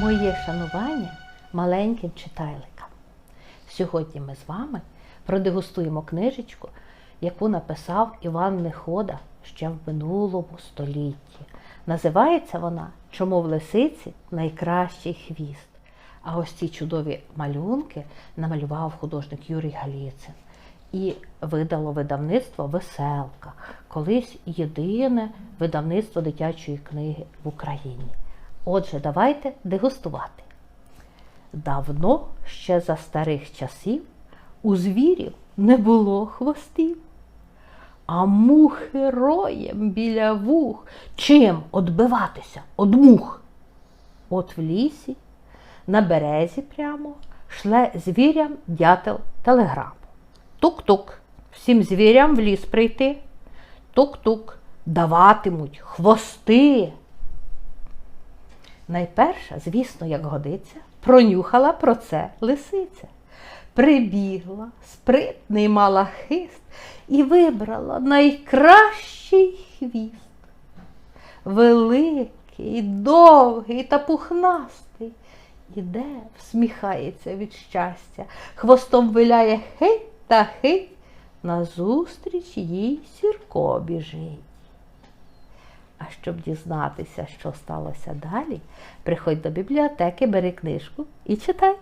моє шанування маленьким читайликам. Сьогодні ми з вами продегустуємо книжечку, яку написав Іван Нехода ще в минулому столітті. Називається вона Чому в лисиці найкращий хвіст. А ось ці чудові малюнки намалював художник Юрій Галіцин. І видало видавництво Веселка, колись єдине видавництво дитячої книги в Україні. Отже, давайте дегустувати. Давно ще за старих часів у звірів не було хвостів, а мухи роєм біля вух. Чим одбиватися од мух? От в лісі, на березі прямо, шле звірям дятел телеграму. Тук-тук, всім звірям в ліс прийти. Тук-тук, даватимуть хвости. Найперша, звісно, як годиться, пронюхала про це лисиця. Прибігла, спритний мала хист і вибрала найкращий хвіст. Великий, довгий та пухнастий. Іде, всміхається від щастя, хвостом виляє хить та хить, назустріч їй сірко біжить. А щоб дізнатися, що сталося далі, приходь до бібліотеки, бери книжку і читай.